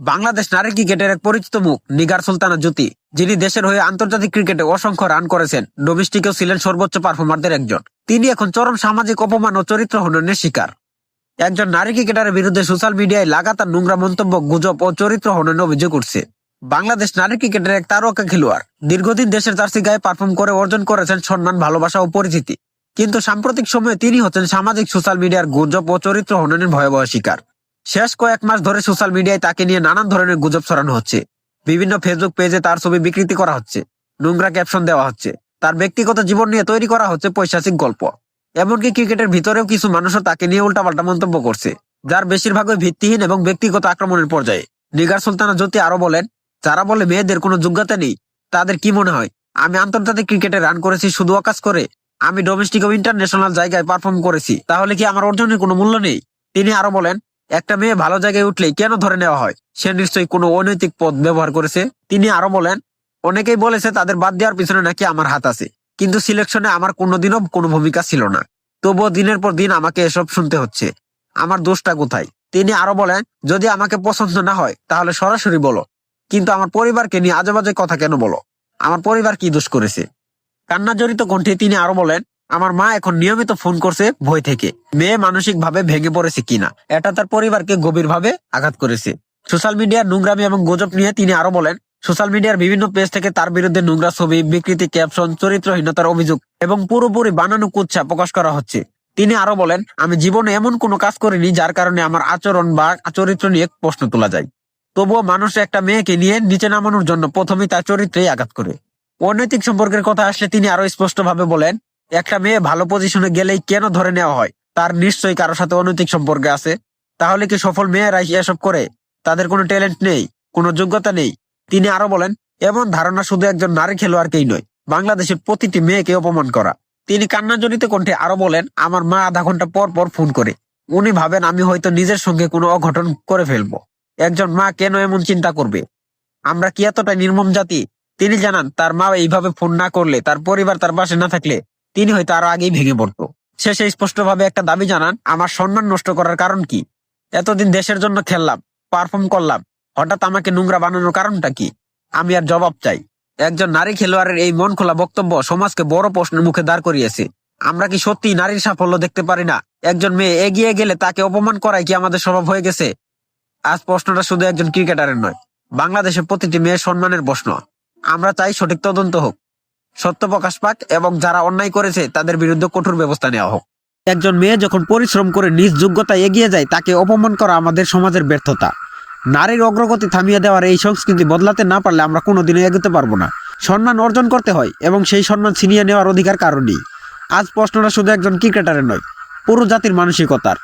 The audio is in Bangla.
বাংলাদেশ নারী ক্রিকেটের এক পরিচিত মুখ, নিগার সুলতানা জ্যোতি, যিনি দেশের হয়ে আন্তর্জাতিক ক্রিকেটে অসংখ্য রান করেছেন। ডোমেস্টিকেও ছিলেন সর্বোচ্চ পারফর্মারদের একজন। তিনি এখন চরম সামাজিক অপমান ও চরিত্র হননের শিকার। একজন নারী ক্রিকেটারের বিরুদ্ধে সোশ্যাল মিডিয়ায় লাগাতার নোংরা মন্তব্য, গুজব ও চরিত্র হননের অভিযোগ উঠছে। বাংলাদেশ নারী ক্রিকেটের এক তারকা খেলোয়াড়। দীর্ঘদিন দেশের জার্সি গায়ে পারফর্ম করে অর্জন করেছেন সম্মান, ভালোবাসা ও পরিচিতি। কিন্তু সাম্প্রতিক সময়ে তিনি হচ্ছেন সামাজিক সোশ্যাল মিডিয়ার গুজব ও চরিত্র হননের ভয়াবহ শিকার। শেষ কয়েক মাস ধরে সোশ্যাল মিডিয়ায় তাকে নিয়ে নানান ধরনের গুজব ছড়ানো হচ্ছে। বিভিন্ন ফেসবুক পেজে তার ছবি বিকৃতি করা হচ্ছে, নোংরা ক্যাপশন দেওয়া হচ্ছে। তার ব্যক্তিগত জীবন নিয়ে তৈরি করা হচ্ছে পৈশাচিক গল্প। এমনকি ক্রিকেটের ভিতরেও কিছু মানুষও তাকে নিয়ে উল্টাপাল্টা মন্তব্য করছে, যার বেশিরভাগই ভিত্তিহীন এবং ব্যক্তিগত আক্রমণের পর্যায়ে। নিগার সুলতানা জ্যোতি আরও বলেন, যারা বলে মেয়েদের কোনো যোগ্যতা নেই, তাদের কি মনে হয়? আমি আন্তর্জাতিক ক্রিকেটে রান করেছি শুধু অকাজ করে, আমি ডোমেস্টিক ও ইন্টারন্যাশনাল জায়গায় পারফর্ম করেছি, তাহলে কি আমার অর্জনের কোনো মূল্য নেই? তিনি আরও বলেন একটা মেয়ে ভালো জায়গায় উঠলে কেন ধরে নেওয়া হয়? সে নিশ্চয়ই কোনো অনৈতিক পথ ব্যবহার করেছে। তিনি আরও বলেন, অনেকেই বলেছে তাদের বাদ দেওয়ার পিছনে নাকি আমার হাত আছে। কিন্তু সিলেকশনে আমার কোনোদিনও কোনো ভূমিকা ছিল না। তবুও দিনের পর দিন আমাকে এসব শুনতে হচ্ছে। আমার দোষটা কোথায়? তিনি আরও বলেন, যদি আমাকে পছন্দ না হয়, তাহলে সরাসরি বলো। কিন্তু আমার পরিবারকে নিয়ে আজে বাজে কথা কেন বলো? আমার পরিবার কি দোষ করেছে? কান্না জড়িত কণ্ঠে তিনি আরও বলেন আমার মা এখন নিয়মিত ফোন করছে ভয় থেকে। মেয়ে মানসিক ভাবে ভেঙে পড়েছে কিনা? এটা তার পরিবারকে গভীরভাবে আঘাত করেছে। সোশ্যাল মিডিয়ার নোংরামি এবং গুজব নিয়ে তিনি আরও বলেন, সোশ্যাল মিডিয়ার বিভিন্ন পেজ থেকে তার বিরুদ্ধে নোংরা ছবি, বিকৃতি ক্যাপশন, চরিত্রহীনতার অভিযোগ এবং পুরোপুরি বানানো কুচ্ছা প্রকাশ করা হচ্ছে। তিনি আরও বলেন, আমি জীবনে এমন কোনো কাজ করিনি যার কারণে আমার আচরণ বা চরিত্র নিয়ে প্রশ্ন তোলা যায়। তবুও মানুষ একটা মেয়েকে নিয়ে নিচে নামানোর জন্য প্রথমেই তার চরিত্রেই আঘাত করে। অনৈতিক সম্পর্কের কথা আসলে তিনি আরও স্পষ্টভাবে বলেন একটা মেয়ে ভালো পজিশনে গেলেই কেন ধরে নেওয়া হয়? তার নিশ্চয়ই কারোর সাথে অনৈতিক সম্পর্কে আছে। তাহলে কি সফল মেয়েরাই এসব করে? তাদের কোনো ট্যালেন্ট নেই, কোনো যোগ্যতা নেই। তিনি আরও বলেন, এমন ধারণা শুধু একজন নারী খেলোয়াড়কেই নয়, বাংলাদেশের প্রতিটি মেয়েকে অপমান করা। তিনি কান্নাজড়িত কণ্ঠে আরও বলেন, আমার মা আধা ঘণ্টা পর পর ফোন করে। উনি ভাবেন আমি হয়তো নিজের সঙ্গে কোনো অঘটন করে ফেলব। একজন মা কেন এমন চিন্তা করবে? আমরা কি এতটা নির্মম জাতি? তিনি জানান, তার মা এইভাবে ফোন না করলে, তার পরিবার তার পাশে না থাকলে তিনি হয়তো আরও আগেই ভেঙে পড়তো। শেষে স্পষ্টভাবে একটা দাবি জানান, আমার সম্মান নষ্ট করার কারণ কি? এতদিন দেশের জন্য খেললাম পারফর্ম করলাম, হঠাৎ আমাকে নোংরা বানানোর কারণটা কি? আমি আর জবাব চাই। একজন নারী খেলোয়াড়ের এই মন খোলা বক্তব্য সমাজকে বড় প্রশ্নের মুখে দাঁড় করিয়েছে। আমরা কি সত্যি নারীর সাফল্য দেখতে পারি না? একজন মেয়ে এগিয়ে গেলে তাকে অপমান করাই কি আমাদের স্বভাব হয়ে গেছে? আজ প্রশ্নটা শুধু একজন ক্রিকেটারের নয়, বাংলাদেশের প্রতিটি মেয়ের সম্মানের প্রশ্ন। আমরা চাই সঠিক তদন্ত হোক। সত্য প্রকাশ পাক এবং যারা অন্যায় করেছে, তাদের বিরুদ্ধে কঠোর ব্যবস্থা নেওয়া হোক। একজন মেয়ে যখন পরিশ্রম করে নিজ যোগ্যতা এগিয়ে যায়, তাকে অপমান করা আমাদের সমাজের ব্যর্থতা। নারীর অগ্রগতি থামিয়ে দেওয়ার এই সংস্কৃতি বদলাতে না পারলে আমরা কোনোদিনও এগোতে পারব না। সম্মান অর্জন করতে হয় এবং সেই সম্মান ছিনিয়ে নেওয়ার অধিকার কারণেই আজ প্রশ্নটা শুধু একজন ক্রিকেটারের নয়, পুরো জাতির মানসিকতার।